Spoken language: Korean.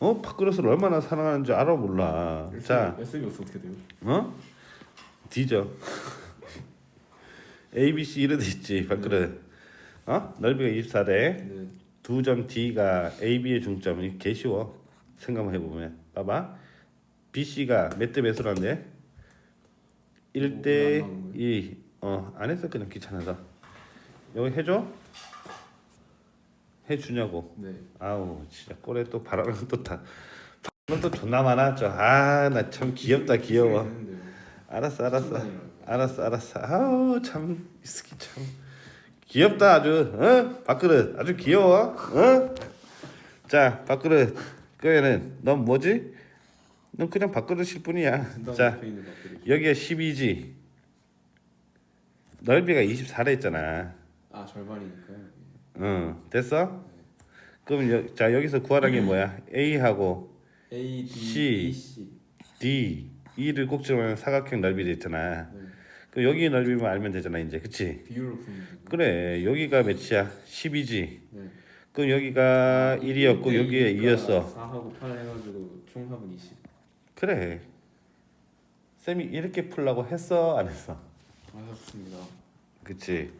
어 밥그릇을 얼마나 사랑하는지 알아 몰라. 자, SBO스 어떻게 돼요? 어? 뒤져. A, B, C 이래 돼 있지 밥그릇. 어? 넓이가 24대. 네. 두점 D가 A, B의 중점이 개 쉬워. 생각만 해보면 봐봐. B, C가 몇 대 몇으로 한대? 1대 어, 안 나오는 2. 어, 안 했어 그냥 귀찮아서. 여기 해줘? 해주냐고. 네. 아우 진짜 꼴에 또 바라는 또다. 바라는 또 존나 많아. 저아 나 참 귀엽다 귀여워. 되는데요. 알았어 알았어 순간이라고. 알았어 알았어. 아우 참 이스키 참 귀엽다 아주. 어? 밥그릇 아주 귀여워. 어? 자 밥그릇 그에는 넌 뭐지? 넌 그냥 밥그릇일 뿐이야. 자. 여기가 12지. 넓이가 24라 했잖아. 아 절반이니까요. 응 됐어? 그럼 여, 자 여기서 구하라는 게 뭐야? A하고 A, D, C. E, C. D E를 꼭지로 사각형 넓이 돼 있잖아. 네. 그 여기 넓이만 알면 되잖아 이제, 그치? 비율로 풀면 되고. 그래 여기가 몇이야? 10이지. 네. 그럼 여기가 1이었고 여기에 2였어. 4하고 8 해가지고 총합은 20. 그래. 쌤이 이렇게 풀라고 했어, 안 했어? 맞았습니다. 그치?